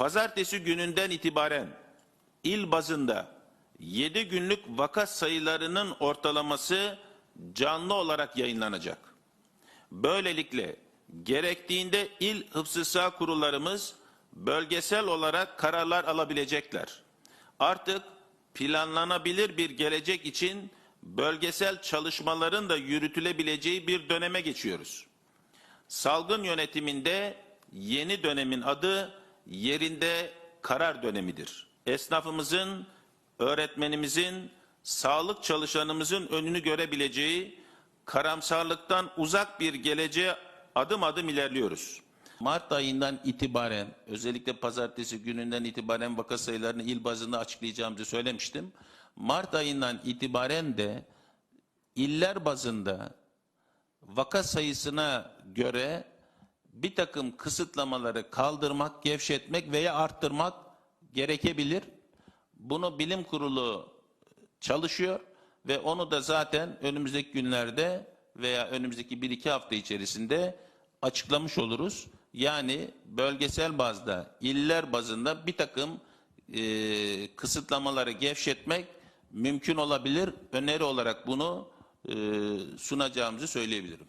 Pazartesi gününden itibaren il bazında 7 günlük vaka sayılarının ortalaması canlı olarak yayınlanacak. Böylelikle gerektiğinde il hıfzı sağ kurullarımız bölgesel olarak kararlar alabilecekler. Artık planlanabilir bir gelecek için bölgesel çalışmaların da yürütülebileceği bir döneme geçiyoruz. Salgın yönetiminde yeni dönemin adı yerinde karar dönemidir. Esnafımızın, öğretmenimizin, sağlık çalışanımızın önünü görebileceği karamsarlıktan uzak bir geleceğe adım adım ilerliyoruz. Mart ayından itibaren özellikle pazartesi gününden itibaren vaka sayılarını il bazında açıklayacağımızı söylemiştim. Mart ayından itibaren de iller bazında vaka sayısına göre bir takım kısıtlamaları kaldırmak, gevşetmek veya arttırmak gerekebilir. Bunu bilim kurulu çalışıyor ve onu da zaten önümüzdeki günlerde veya önümüzdeki bir iki hafta içerisinde açıklamış oluruz. Yani bölgesel bazda, iller bazında bir takım e, kısıtlamaları gevşetmek mümkün olabilir. Öneri olarak bunu e, sunacağımızı söyleyebilirim.